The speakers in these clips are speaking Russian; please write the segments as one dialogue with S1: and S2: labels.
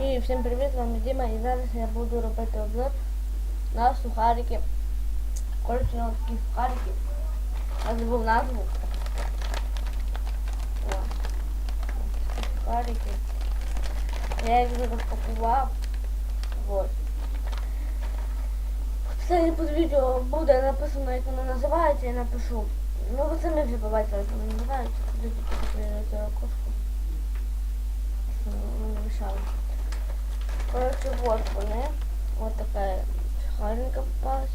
S1: І всім привіт, з вами Діма і зараз я буду робити обзор на сухарики. Коротше, на такі сухарики. Я забув назву. О, Сухарики. Я їх вже розпакував. Вот. Все під відео буде написано, як воно називається, я напишу. Ну ви самі вже побачили, як воно називається. Подивіться, тільки цю окошку. Щоб воно не мішало. Короче, вот вони. Вот такая сухаренька попалась.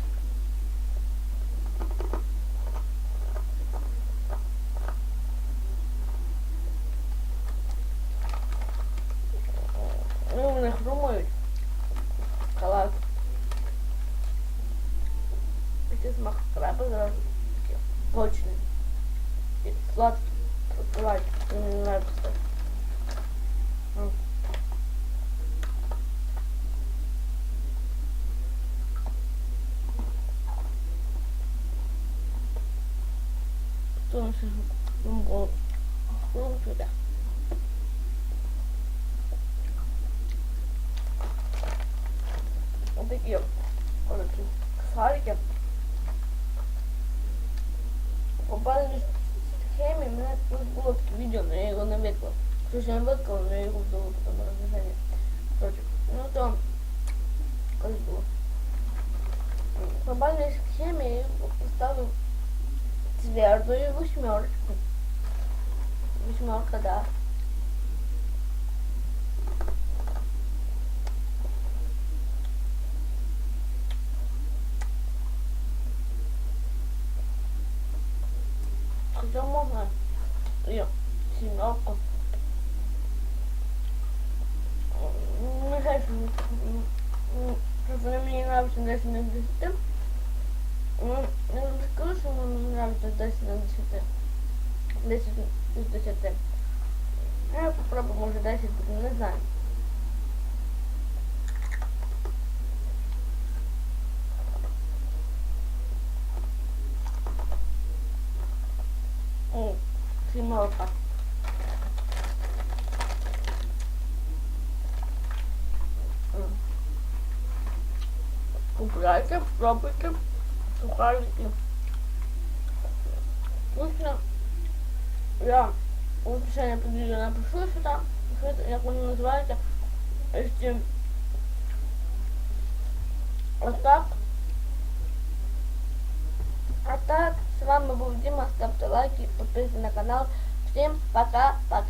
S1: Ну, вони хрумають. Шоколад. Такий смак краба зразу. Точний. І сладкий. Мені не нравится. М. Потом еще ну, ну, сюда. Вот такие, короче, сухарики. Попали в схемі, мене тут було таке відео, але я його не виклав. Щось я не виклав, але я його вдало потім розгляді. Короче, ну то колись було. В глобальной схеме я его поставил твердую восьмерочку. Восьмерка, да. Хотя можно ее семерку. Не знаю, что просто мне не нравится 10 на 10. Ну, я не скажу, що мені нравится 10 на 10. 10 из 10. Я попробую, може 10 буде, не знаю. О, сімерка. М. Купляйте, пробуйте. Сухарики. Вкусно. Я в описании под видео напишу сюда, это, как воно називається. Если вот так. А так, с вами был Дима, ставьте лайки, подписывайтесь на канал. Всем пока-пока.